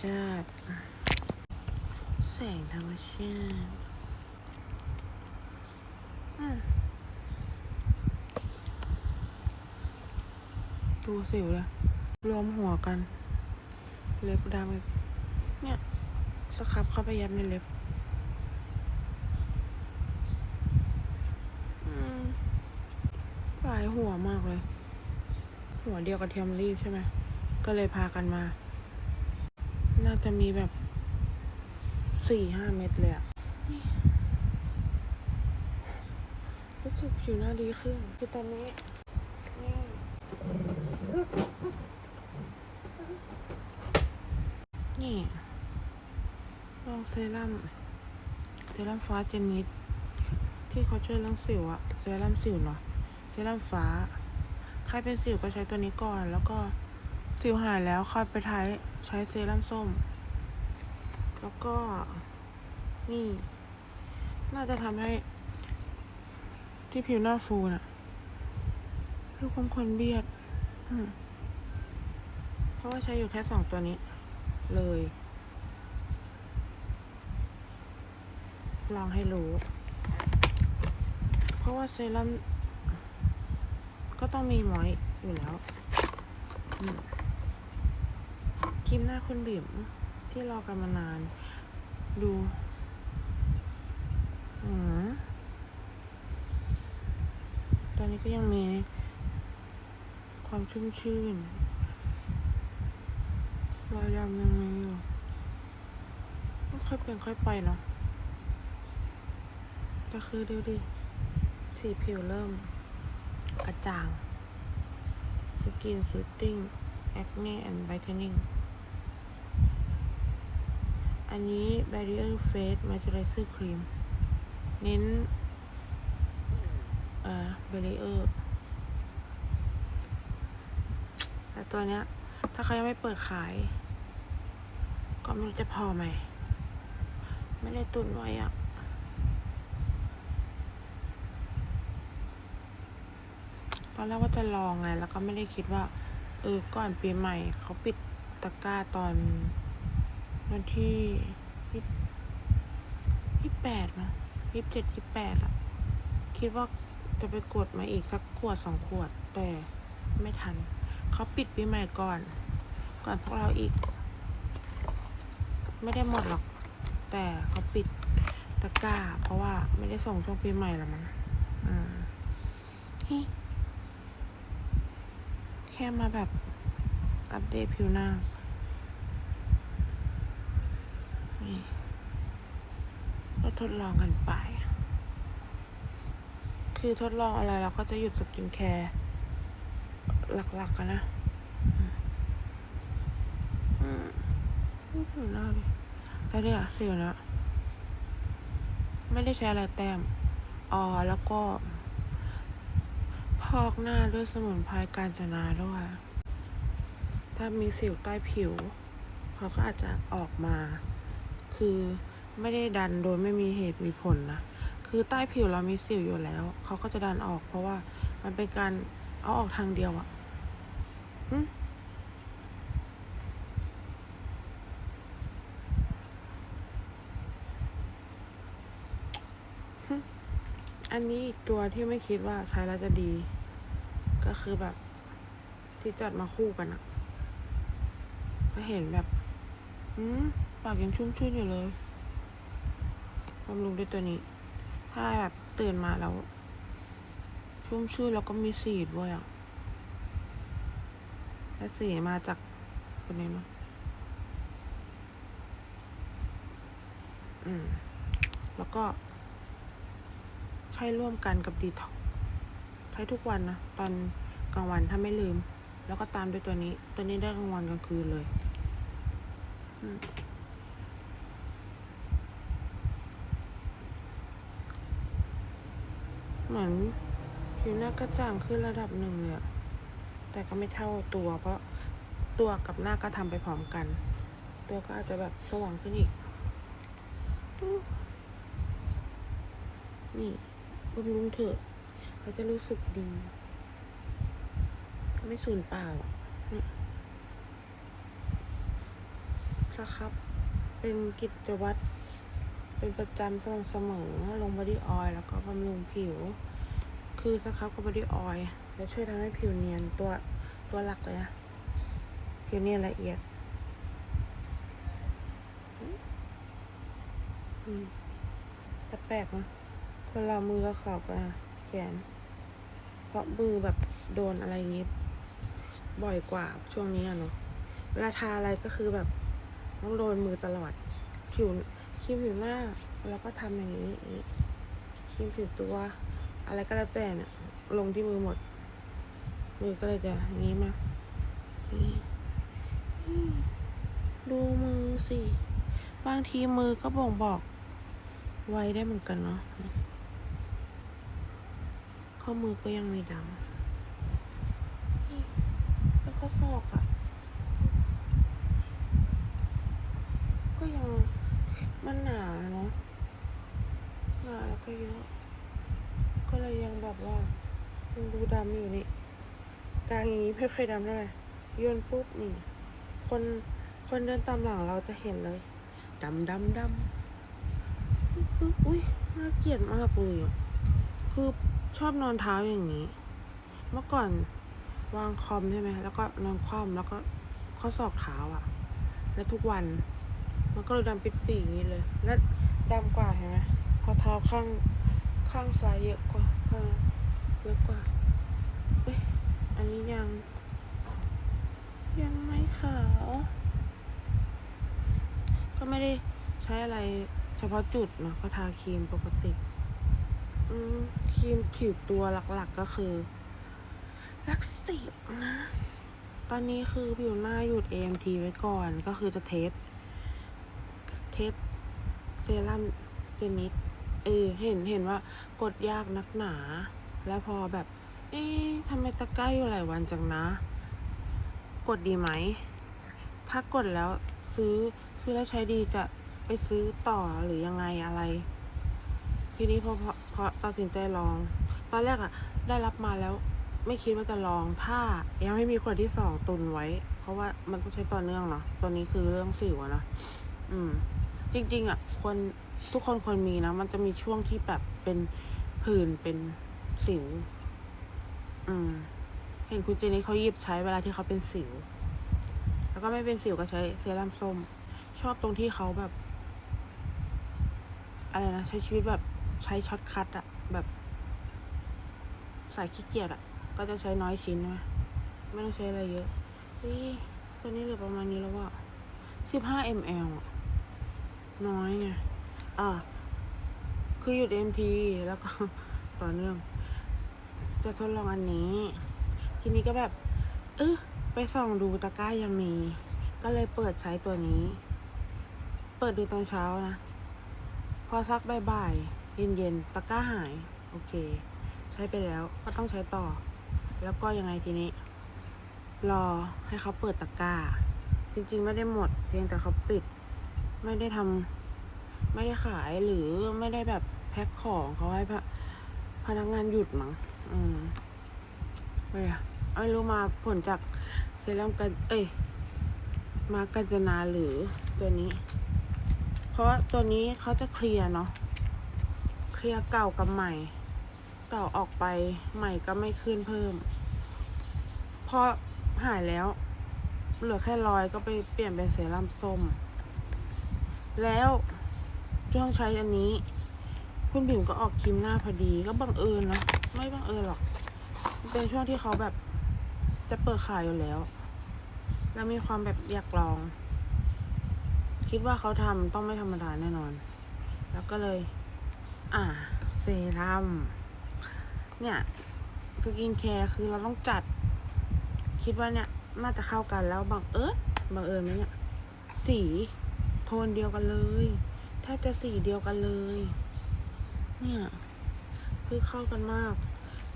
ชาติ แสงธรรมชาติอืมดูสิวเลยรวมหัวกัน เล็บดำเนี่ยสครับเข้าไปยัดในเล็บหลายหัวมากเลย หัวเดียวกับเทียมรีบใช่ไหม ก็เลยพากันมา น่าจะมีแบบสี่ห้าเม็ดเลยอะรู้สึกผิวหน้าดีขึ้น คือตอนนี้นี่นี่ลองเซรั่มเซรั่มฟ้าเจนนิดที่เขาช่วยเรื่องสิวอะเซรั่มสิวเนาะเซรั่มฟ้า ใครเป็นสิวก็ใช้ตัวนี้ก่อนแล้วก็ สิวหายแล้วค่อยไปใช้ใช้เซรั่มส้ม แล้วก็ นี่ น่าจะทำให้ ที่ผิวหน้าฟูน่ะลูกคงคนเบียดเพราะว่าใช้อยู่แค่สองตัวนี้ เลย ลองให้รู้ เพราะว่าเซรั่มก็ต้องมีหมอยอยู่แล้วอืม ครีมหน้าคุณบิ่มที่รอกันมานาน ดูอืมตอนนี้ก็ยังมีความชุ่มชื่นรอยดำยังมีอยู่ก็ค่อยเป็นค่อยไปเนาะแต่คือดูดิ สีผิวเริ่ม กระจ่างสกินซูตติ้งแอคเน่แอนด์ไบเทนนิ่ง อันนี้ Barrier Face Moisturizer Cream เน้นเอ่อ Barrier แต่ตัวเนี้ย ถ้าเขายังไม่เปิดขาย ก็ไม่รู้จะพอไหม ไม่ได้ตุนไว้อะตอนแรกว่าจะลองไง แล้วก็ไม่ได้คิดว่า เออ ก่อนปีใหม่ เขาปิดตะกร้าตอน วันที่ยี่ยี่แปดนะยี่เจ็ดยี่แปดอะคิดว่าจะไปกดมาอีกสักขวดสองขวด แต่ไม่ทัน เขาปิดปีใหม่ก่อน ก่อนพวกเราอีก ไม่ได้หมดหรอก แต่เขาปิดตะกร้า เพราะว่าไม่ได้ส่งช่วงปีใหม่ล้วมั้งอืมฮิแค่มาแบบอัปเดตผิวหน้า นี่ก็ ทดลองกันไป คือทดลองอะไรเราก็จะหยุดสกินแคร์หลักๆกันนะ อืมอืมผิวหน้าดิแต่เนี่ยสิวนะ ไม่ได้ใช้อะไรแต้ม อ๋อ แล้วก็ พอกหน้าด้วยสมุนไพรกาญจนาด้วย ถ้ามีสิวใต้ผิว เขาก็อาจจะออกมา คือ ไม่ได้ดันโดยไม่มีเหตุมีผลนะ คือใต้ผิวเรามีสิวอยู่แล้ว เขาก็จะดันออก เพราะว่ามันเป็นการเอาออกทางเดียวอะหึหึอันนี้ตัวที่ไม่คิดว่าใช้แล้วจะดี ก็คือแบบ ที่จัดมาคู่กันอะก็เห็นแบบ อืมปากยังชุ่มชื่นอยู่เลย บำรุงด้วยตัวนี้ ถ้าแบบตื่นมาแล้ว ชุ่มชื่นแล้วก็มีสีด้วยอะ และสีมาจากคนนี้เนาะอืม แล้วก็ ใช้ร่วมกันกับดีท็อกใช้ทุกวันนะ ตอนกลางวันถ้าไม่ลืม แล้วก็ตามด้วยตัวนี้ ตัวนี้ได้กลางวันกลางคืนเลย อืม เหมือนผิวหน้ากระจ่างขึ้นระดับหนึ่งเลยแต่ก็ไม่เท่าตัว เพราะตัวกับหน้าก็ทำไปพร้อมกัน ตัวก็อาจจะแบบสว่างขึ้นอีก นี่บำรุงเถอะเขาจะรู้สึกดี ไม่สูญเปล่าอะนี่สครับ เป็นกิจวัตร เป็นประจำสม่ำเสมอ ลงบอดี้ออยล์แล้วก็บำรุงผิว คือสครับกับบอดี้ออยล์จะช่วยทำให้ผิวเนียนตัวตัวหลักเลยนะผิวเนียนละเอียดแต่แปลกนะคนเรามือก็ขาวกว่าแขน เพราะมือแบบโดนอะไรอย่างงี้ บ่อยกว่าช่วงนี้อะเนาะเวลาทาอะไรก็คือแบบต้องโดนมือตลอด ผิวครีมผิวหน้า แล้วก็ทำอย่างนี้อย่างนี้ครีมผิวตัว อะไรก็แล้วแต่เนี่ยลงที่มือหมด มือก็เลยจะอย่างนี้มานี่นี่ดูมือสิ บางทีมือก็บ่งบอกไว้ได้เหมือนกันเนาะข้อมือก็ยังมีดำแล้วก็ซอกอะ่ะ ก็ยังมันหนาเนาะหนาแล้วก็เยอะ ก็เลยยังแบบว่ายังดูดำอยู่นี่กลางอย่างนี้ไม่เคยดำเท่าไหร่โยนปุ๊บนี่ คนคนเดินตามหลังเราจะเห็นเลยดำดำดำปุ๊บปุ๊บอุ้ยน่าเกลียดมากเลยอะคือชอบนอนเท้าอย่างนี้ เมื่อก่อนวางคอมใช่ไหมแล้วก็นอนคว่ำแล้วก็ข้อศอกเท้าอะแล้วทุกวัน มันก็เลยดำปิดปีอย่างนี้เลย แล้วดำกว่าเห็นไหมพอเท้าข้าง ข้างซ้ายเยอะกว่าข้างเยอะกว่าเอ้ยอันนี้ยัง ยังไม่ขาว ก็ไม่ได้ใช้อะไรเฉพาะจุดนะก็ทาครีมปกติอืมครีมผิวตัวหลักๆก็คือ ลักสิบนะ ตอนนี้คือผิวหน้าหยุด AMT ไว้ก่อนก็คือจะเทส เทสเซรั่มเจนิด เออเห็นเห็นว่ากดยากนักหนา แล้วพอแบบ เอ๊ะทำไมตะกร้าอยู่หลายวันจังนะ กดดีไหม ถ้ากดแล้วซื้อซื้อแล้วใช้ดีจะไปซื้อต่อหรือยังไงอะไร ทีนี้พอพอพอตัดสินใจลอง ตอนแรกอะได้รับมาแล้วไม่คิดว่าจะลองถ้ายังไม่มีขวดที่สองตุนไว้ เพราะว่ามันต้องใช้ต่อเนื่องเนาะตัวนี้คือเรื่องสิวนะอืม จริง ๆอะคน ทุกคนควรมีนะ มันจะมีช่วงที่แบบเป็นผื่นเป็นสิว อืม เห็นคุณเจนี่เขาหยิบใช้เวลาที่เขาเป็นสิว แล้วก็ไม่เป็นสิวก็ใช้เซรั่มส้ม ชอบตรงที่เขาแบบ อะไรนะ ใช้ชีวิตแบบใช้ช็อตคัทอะแบบสายขี้เกียจอะก็จะใช้น้อยชิ้นใช่ไม่ต้องใช้อะไรเยอะนี่ตัวนี้เหลือประมาณนี้แล้วว่าสิบห้า ml อะน้อยไง อ่าคือหยุด MT แล้วก็ต่อเนื่อง จะทดลองอันนี้ ทีนี้ก็แบบ เออไปส่องดูตะกร้ายังมี ก็เลยเปิดใช้ตัวนี้ เปิดดูตอนเช้านะ พอสักบ่ายๆเย็นๆตะกร้าหาย โอเค ใช้ไปแล้วก็ต้องใช้ต่อ แล้วก็ยังไงทีนี้ รอให้เขาเปิดตะกร้า จริงๆไม่ได้หมด เพียงแต่เขาปิด ไม่ได้ทำ ไม่ได้ขายหรือไม่ได้แบบแพ็คของเขาให้พะพนักงานหยุดมั้งอืมไม่อะไม่รู้มาผลจากเซรั่มกัน เอ้ย มากัญจนาหรือตัวนี้ เพราะตัวนี้เขาจะเคลียร์เนาะ เคลียร์เก่ากับใหม่ เก่าออกไปใหม่ก็ไม่ขึ้นเพิ่มพอหายแล้ว เหลือแค่รอยก็ไปเปลี่ยนเป็นเซรั่มส้ม แล้ว ช่วงใช้อันนี้ คุณบิ่มก็ออกครีมหน้าพอดีก็บังเอิญนะไม่บังเอิญหรอกเป็นช่วงที่เขาแบบจะเปิดขายอยู่แล้ว แล้วมีความแบบอยากลอง คิดว่าเขาทำต้องไม่ธรรมดาแน่นอน แล้วก็เลย อ่าเซรั่มเนี่ยสกินแคร์คือเราต้องจัด คิดว่าเนี่ยน่าจะเข้ากันแล้วบังเอิญบังเอิญไหมเนี่ย สีโทนเดียวกันเลย แทบจะสีเดียวกันเลย เนี่ย คือเข้ากันมาก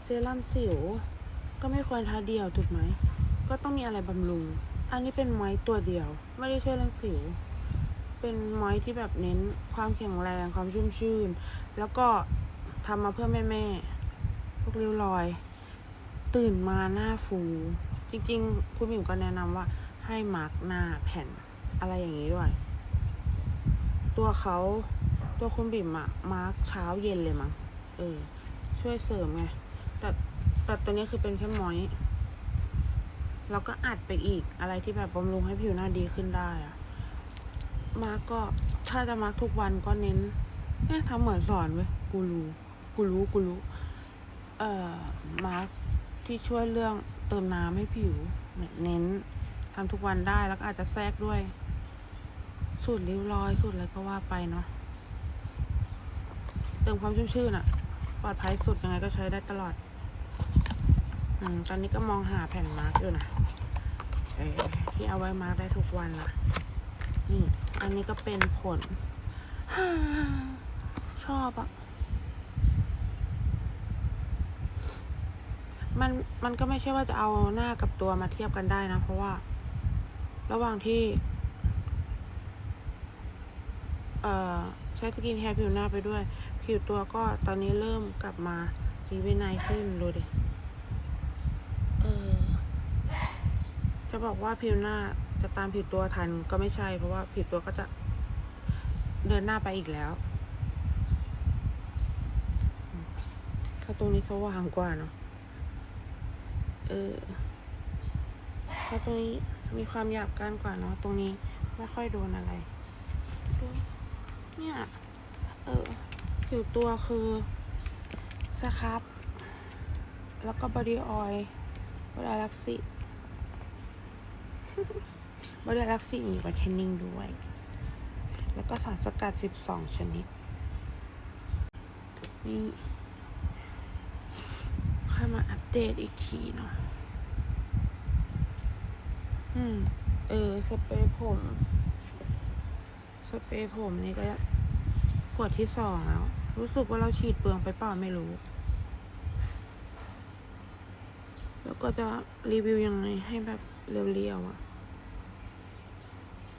เซรั่มสิว ก็ไม่ควรทาเดียวถูกไหม ก็ต้องมีอะไรบำรุง อันนี้เป็นไม้ตัวเดียว ไม่ได้ช่วยเรื่องสิว เป็นไม้ที่แบบเน้นความแข็งแรงความชุ่มชื่น แล้วก็ทำมาเพื่อแม่แม่ๆพวกริ้วรอย ตื่นมาหน้าฟู จริงๆ คุณหมิวก็แนะนำว่าให้มาร์กหน้าแผ่นอะไรอย่างนี้ด้วย ตัวเขาตัวคุณบิ่มอะมาร์กเช้าเย็นเลยมั้งเออ ช่วยเสริมไงแต่แต่ตัวนี้คือเป็นแค่มอยแล้วก็อัดไปอีกอะไรที่แบบบำรุงให้ผิวหน้าดีขึ้นได้อะมาร์กก็ถ้าจะมาร์กทุกวันก็เน้นเนี่ยทำเหมือนสอนเว้ยกูรู้กูรู้กูรู้เอ่อมาร์กที่ช่วยเรื่องเติมน้ำให้ผิวเนี่ยเน้นทำทุกวันได้แล้วก็อาจจะแทรกด้วย สูตรริ้วรอยสูตรอะไรก็ว่าไปเนาะเติมความชุ่มชื่นอะปลอดภัยสุดยังไงก็ใช้ได้ตลอด อืม ตอนนี้ก็มองหาแผ่นมาร์กอยู่นะเออที่เอาไว้มาร์กได้ทุกวันละนี่อันนี้ก็เป็นผล ชอบอะมันมันก็ไม่ใช่ว่าจะเอาหน้ากับตัวมาเทียบกันได้นะ เพราะว่า ระหว่างที่ ใช้สกินแคร์ผิวหน้าไปด้วย ผิวตัวก็ตอนนี้เริ่มกลับมามีวินัยขึ้นดูดิเออจะบอกว่าผิวหน้าจะตามผิวตัวทันก็ไม่ใช่ เพราะว่าผิวตัวก็จะเดินหน้าไปอีกแล้วถ้าตรงนี้สว่างกว่าเนาะเออถ้าตรงนี้มีความหยาบก้านกว่าเนาะตรงนี้ไม่ค่อยโดนอะไร เนี่ย เออผิวตัวคือสครับ แล้วก็บอดี้ออยล์บอดี้ลักซี่บอดี้ลักซี่มีไวท์เทนนิ่งด้วย แล้วก็สารสกัด 12 ชนิด นี่ค่อยมาอัปเดตอีกทีเนาะอืม เออ สเปรย์ผม สเปรย์ผมนี่ก็ ขวดที่สองแล้ว รู้สึกว่าเราฉีดเปลืองไปเปล่าไม่รู้ แล้วก็จะรีวิวยังไงให้แบบเรียวๆอะ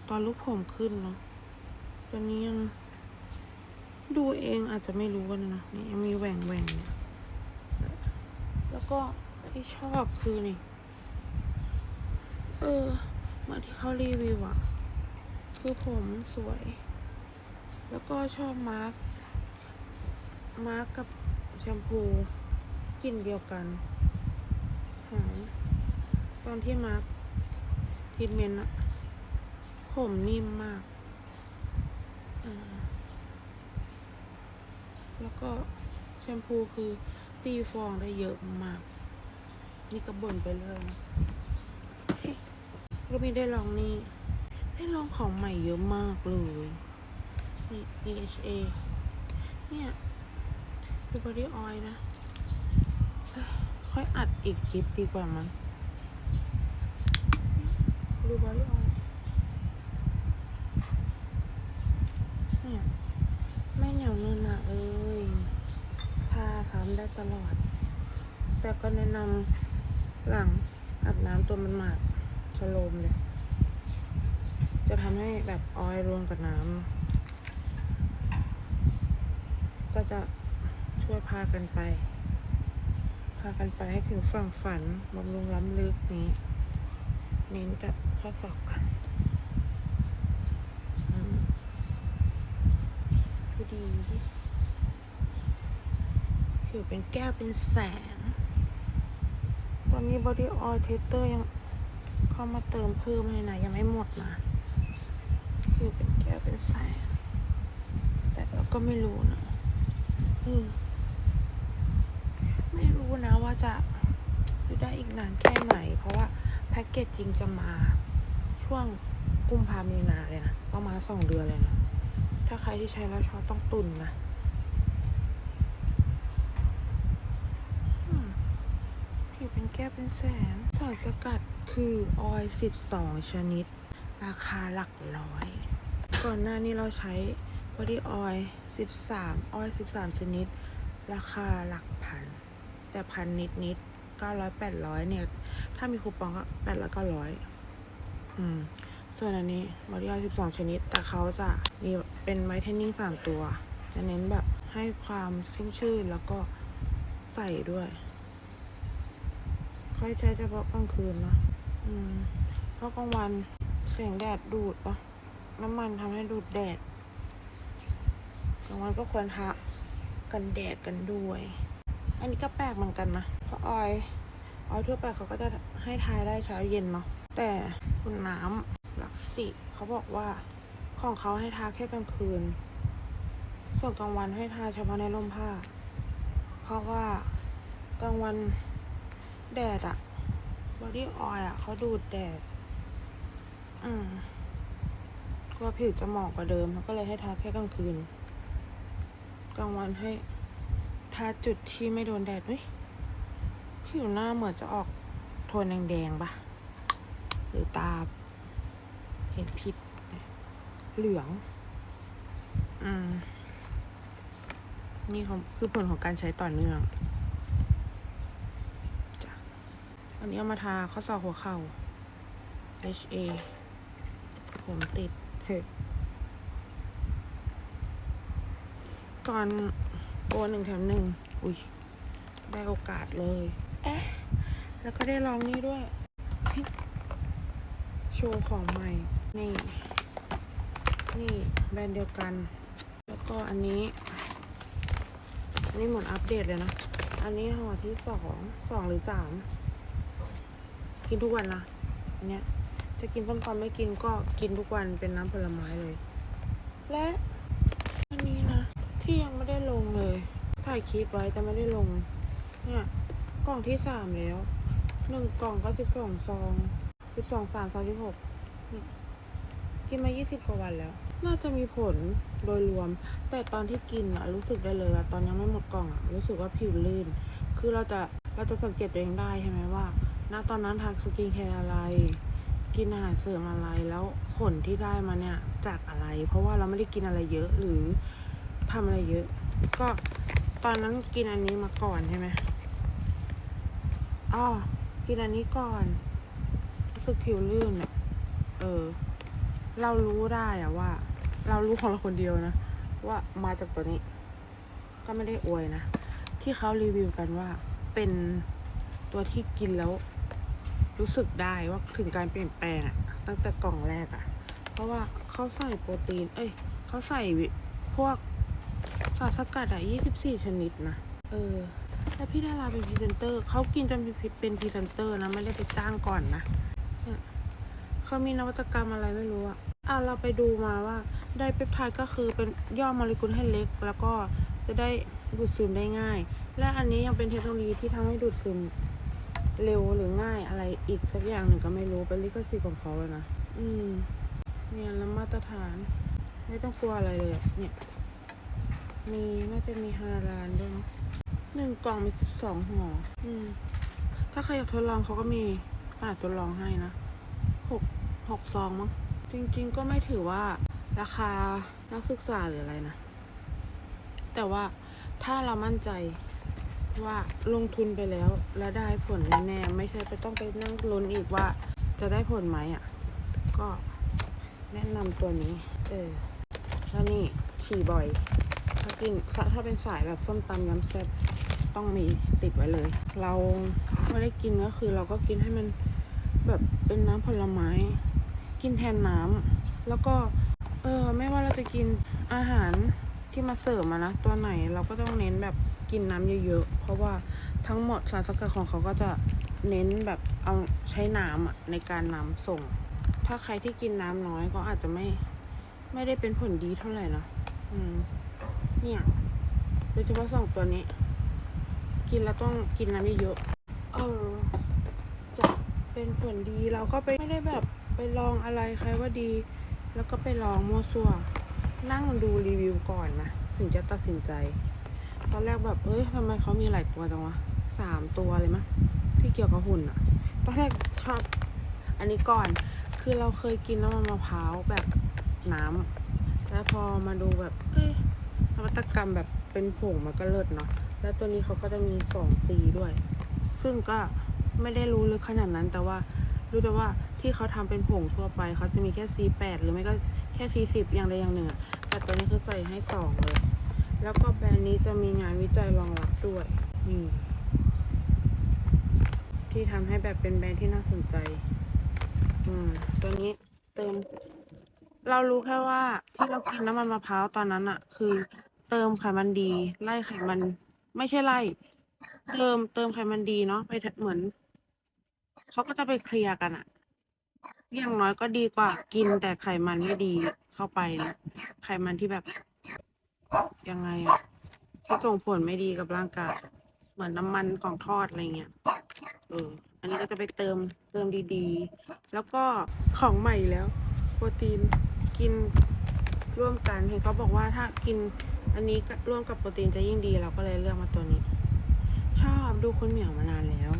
ตอนลูกผมขึ้นเนาะตอนนี้ยังดูเองอาจจะไม่รู้กันนะนี่ยังมีแหว่งแหว่งเนี่ย แล้วก็ที่ชอบคือนี่ เออเหมาที่เขารีวิวอะคือผมสวย แล้วก็ชอบมาร์กมาร์กกับแชมพูกลิ่นเดียวกันหอมตอนที่มาร์กทีทเมนต์อะผมนิ่มมาก แล้วก็แชมพูคือตีฟองได้เยอะมาก นี่ก็บ่นไปเลยนะก็มีได้ลองนี่ ได้ลองของใหม่เยอะมากเลย DHA เนี่ยดูบอดี้ออยนะ ค่อยอัดอีกคลิปดีกว่ามั้งดูบอดี้ออยเนี่ยไม่เหนียวเนินหนะเอ้ยทาซ้ำได้ตลอด แต่ก็แนะนำหลังอาบน้ำตัวมันหมาดชโลมเลย จะทำให้แบบออยล์รวมกับน้ำ ก็จะช่วยพากันไป พากันไปให้ถึงฝั่งฝันบำรุงล้ำลึกนี้ เน้นกับข้อสอบกันอืมดูดีผิวเป็นแก้วเป็นแสง ตอนนี้บอดี้ออยล์เทสเตอร์ยังเข้ามาเติมเพิ่มเลยนะ ยังไม่หมดนะผิวเป็นแก้วเป็นแสง แต่เราก็ไม่รู้นะ ไม่รู้นะว่าจะอยู่ได้อีกนานแค่ไหน เพราะว่าแพ็กเกจจริงจะมาช่วงกุมภามีนาเลยนะประมาณสองเดือนเลยนะ ถ้าใครที่ใช้แล้วชอบต้องตุนนะผิวเป็นแก้วเป็นแสงสารสกัดคือออยล์12 ชนิด ราคาหลักร้อย ก่อนหน้านี้เราใช้ body oil 13ออยล์13ชนิด ราคาหลักพัน แต่พันนิดนิด900 800เนี่ย ถ้ามีคูปองก็800 900อืม ส่วนอันนี้ body oil 12ชนิด แต่เขาจะมีเป็นไวท์เทนนิ่ง3ตัว จะเน้นแบบให้ความชุ่มชื่นแล้วก็ใส่ด้วยค่อยใช้เฉพาะกลางคืนนะอืมเพราะกลางวันแสงแดดดูดปะน้ำมันทำให้ดูดแดดางวันก็ควรทากันแดดกันด้วย อันนี้ก็แปลกเหมือนกันนะ เพราะออยออยทั่วไปเขาก็จะให้ทายได้เช้าเย็นเนาะ แต่คุณน้ำหลักสิเขาบอกว่าของเขาให้ทาแค่กลางคืน ส่วนกลางวันให้ทาเฉพาะในร่มผ้า เพราะว่ากลางวันแดดอะบอดี้ออยอะเขาดูดแดด อืมกลัวผิวจะหมองกว่าเดิมเขาก็เลยให้ทาแค่กลางคืน กลางวันให้ทาจุดที่ไม่โดนแดดเฮ้ยผิวหน้าเหมือนจะออกโทนแดงๆปะหรือตาเห็นผิดเหลือง อืม นี่คือผลของการใช้ต่อเนื่องจ้ะอันนี้เอามาทาข้อศอกหัวเข่า HA ผมติดเห็ด ก่อนโอนหนึ่งแถมหนึ่งอุ้ยได้โอกาสเลยเอ๊ะแล้วก็ได้ลองนี่ด้วย โชว์ของใหม่ นี่ นี่แบรนด์เดียวกัน แล้วก็อันนี้ อันนี้เหมือนอัปเดตเลยนะ อันนี้ห่อที่สองสองหรือสามกินทุกวันนะอันเนี้ยจะกินส้มตำไม่กินก็กินทุกวันเป็นน้ำผลไม้เลย และอันนี้นะ ที่ยังไม่ได้ลงเลย ถ่ายคลิปไว้แต่ไม่ได้ลง เนี่ย กล่องที่สามแล้วหนึ่งกล่องก็สิบสองซองสิบสองสามสามสิบหกกินมายี่สิบกว่าวันแล้ว น่าจะมีผลโดยรวม แต่ตอนที่กินอะรู้สึกได้เลยว่าตอนยังไม่หมดกล่องอะรู้สึกว่าผิวลื่น คือเราจะเราจะสังเกตตัวเองได้ใช่ไหมว่าณตอนนั้นทาสกินแคร์อะไร กินอาหารเสริมอะไรแล้วผลที่ได้มาเนี่ยจากอะไร เพราะว่าเราไม่ได้กินอะไรเยอะหรือทำอะไรเยอะ ก็ ตอนนั้นกินอันนี้มาก่อนใช่ไหมอ๋อกินอันนี้ก่อนรู้สึกผิวลื่นอะเออ เรารู้ได้อะว่า เรารู้ของเราคนเดียวนะ ว่ามาจากตัวนี้ ก็ไม่ได้อวยนะ ที่เขารีวิวกันว่า เป็นตัวที่กินแล้ว รู้สึกได้ว่าถึงการเปลี่ยนแปลงอะตั้งแต่กล่องแรกอะเพราะว่าเขาใส่โปรตีน เอ้ยเขาใส่พวการสกัดอะ24ชนิดนะ เออแล้วพี่ดาราเป็นพรีเซนเตอร์เขากินจนเป็นเป็นพรีเซนเตอร์นะ ไม่ได้ไปจ้างก่อนนะเนี่ยเขามีนวัตกรรมอะไรไม่รู้อะอะเราไปดูมาว่าได้เปปไทด์ก็คือเป็นย่อโมเลกุลให้เล็ก แล้วก็จะได้ดูดซึมได้ง่าย และอันนี้ยังเป็นเทคโนโลยีที่ทำให้ดูดซึมเร็วหรือง่ายอะไรอีกสักอย่างหนึ่งก็ไม่รู้เป็นลิขสิทธิ์ของเขาเลยนะ อืม เนี่ยแล้วมาตรฐาน ไม่ต้องกลัวอะไรเลยเนี่ย มีน่าจะมีฮาลานด้วยนะหนึ่งกล่องมีสิบสองห่ออืม ถ้าใครอยากทดลองเขาก็มีขนาดทดลองให้นะหกหกซองมั้งจริง ๆ ก็ไม่ถือว่าราคานักศึกษาหรืออะไรนะ แต่ว่าถ้าเรามั่นใจว่าลงทุนไปแล้ว แล้วได้ผลแน่ๆไม่ใช่ไปต้องไปนั่งลุ้นอีกว่าจะได้ผลไหมอะ ก็แนะนำตัวนี้ เออแล้วนี่ฉี่บ่อย กินถ้าเป็นสายแบบส้มตำยำแซ่บต้องมีติดไว้เลย เราไม่ได้กินก็คือเราก็กินให้มันแบบเป็นน้ำผลไม้ กินแทนน้ำแล้วก็เออไม่ว่าเราจะกินอาหารที่มาเสริมอะนะตัวไหนเราก็ต้องเน้นแบบกินน้ำเยอะๆ เพราะว่าทั้งหมดสารสกัดของเขาก็จะเน้นแบบเอาใช้น้ำในการนำส่ง ถ้าใครที่กินน้ำน้อยก็อาจจะไม่ไม่ได้เป็นผลดีเท่าไหร่นะอืม เนี่ย โดยเฉพาะสองตัวนี้ กินแล้วต้องกินน้ำเยอะเออจะเป็นผลดีเราก็ไปไม่ได้แบบไปลองอะไรใครว่าดี แล้วก็ไปลองมั่วซั่ว นั่งดูรีวิวก่อนนะ ถึงจะตัดสินใจ ตอนแรกแบบ เอ้ยทำไมเขามีหลายตัวจังวะสามตัวเลยมั้ยที่เกี่ยวกับหุ่นอะตอนแรกชอบ อันนี้ก่อน คือเราเคยกินน้ำมันมะพร้าวแบบน้ำแล้วพอมาดูแบบ เอ้ย วัตกรรมแบบเป็นผงมันก็เลิศเนาะ แล้วตัวนี้เขาก็จะมีสองซีด้วย ซึ่งก็ไม่ได้รู้ลึกขนาดนั้น แต่ว่ารู้แต่ว่าที่เขาทำเป็นผงทั่วไปเขาจะมีแค่ C8 หรือไม่ก็แค่ C10 อย่างใดอย่างหนึ่งอะแต่ตัวนี้คือใส่ให้สองเลย แล้วก็แบรนด์นี้จะมีงานวิจัยรองรับด้วยนี่ที่ทำให้แบบเป็นแบรนด์ที่น่าสนใจ อืม ตัวนี้เติม เรารู้แค่ว่าที่เรากินน้ำมันมะพร้าวตอนนั้นอะคือ เติมไขมันดี ไล่ไขมัน ไม่ใช่ไล่ เติมเติมไขมันดีเนาะไปเหมือนเขาก็จะไปเคลียร์กันอะอย่างน้อยก็ดีกว่า กินแต่ไขมันไม่ดีเข้าไปนะไขมันที่แบบยังไงอะที่ส่งผลไม่ดีกับร่างกายเหมือนน้ำมันของทอดอะไรเงี้ยเอออันนี้ก็จะไปเติมเติมดีๆ แล้วก็ของใหม่แล้ว โปรตีนกินร่วมกันเห็นเขาบอกว่าถ้ากิน อันนี้ร่วมกับโปรตีนจะยิ่งดีเราก็เลยเลือกมาตัวนี้ ชอบดูคุณเหมียวมานานแล้ว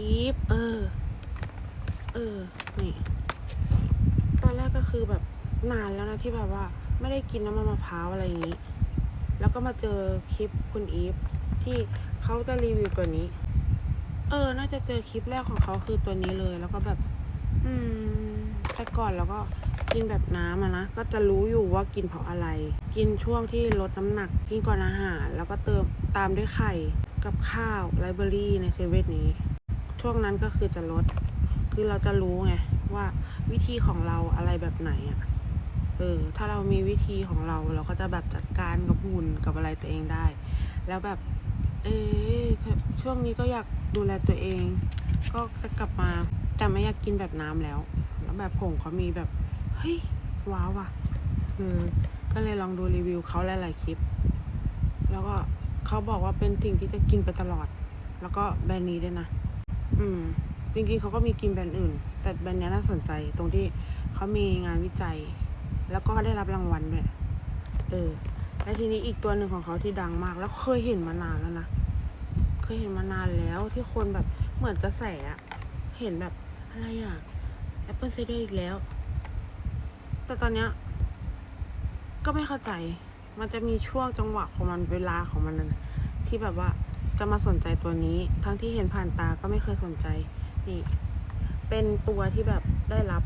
อีฟเออ เออ นี่ ตอนแรกก็คือแบบนานแล้วนะที่แบบว่า ไม่ได้กินน้ำมันมะพร้าวอะไรอย่างนี้ แล้วก็มาเจอคลิปคุณอีฟที่เขาจะรีวิวตัวนี้ เออ น่าจะเจอคลิปแรกของเขาคือตัวนี้เลย แล้วก็แบบ อืมแต่ก่อนแล้วก็กินแบบน้ำอะนะ ก็จะรู้อยู่ว่ากินเพราะอะไร กินช่วงที่ลดน้ำหนัก กินก่อนอาหาร แล้วก็เติมตามด้วยไข่กับข้าวไลเบอรี่ในเซเว่นนี้ ช่วงนั้นก็คือจะลด คือเราจะรู้ไงว่าวิธีของเราอะไรแบบไหนอะเออ ถ้าเรามีวิธีของเราเราก็จะแบบจัดการกับหุ่นกับอะไรตัวเองได้ แล้วแบบ เอ๊ะช่วงนี้ก็อยากดูแลตัวเอง ก็จะกลับมาแต่ไม่อยากกินแบบน้ำแล้ว แล้วแบบผงเขามีแบบ เฮ้ย ว้าวว่ะเออก็เลยลองดูรีวิวเขาหลายๆคลิป แล้วก็เขาบอกว่าเป็นสิ่งที่จะกินไปตลอด แล้วก็แบรนด์นี้ด้วยนะ อืม จริงๆเขาก็มีกินแบรนด์อื่น แต่แบรนด์นี้น่าสนใจตรงที่เขามีงานวิจัย แล้วก็ได้รับรางวัลด้วย เออ และทีนี้อีกตัวหนึ่งของเขาที่ดังมาก แล้วเคยเห็นมานานแล้วนะ เคยเห็นมานานแล้วที่คนแบบเหมือนกระแสอะเห็นแบบอะไรอะแอปเปิลไซเดอร์อีกแล้ว แต่ตอนเนี้ยก็ไม่เข้าใจ มันจะมีช่วงจังหวะของมันเวลาของมันนะที่แบบว่า จะมาสนใจตัวนี้ ทั้งที่เห็นผ่านตาก็ไม่เคยสนใจ นี่ เป็นตัวที่แบบได้รับ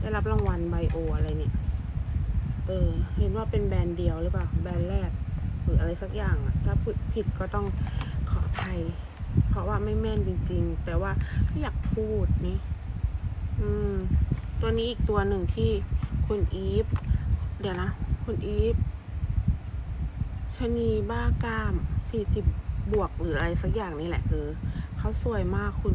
ได้รับรางวัลไบโออะไรเนี่ย เออ เห็นว่าเป็นแบรนด์เดียวหรือเปล่า แบรนด์แรก หรืออะไรสักอย่างอะถ้าพูดผิดก็ต้องขออภัย เพราะว่าไม่แม่นจริง ๆ แต่ว่าไม่อยากพูดนี่ อืม ตัวนี้อีกตัวหนึ่งที่คุณอีฟ เดี๋ยวนะ คุณอีฟชะนีบ้ากล้ามสี่สิบ บวกหรืออะไรสักอย่างนี่แหละเออเขาสวยมากคุณ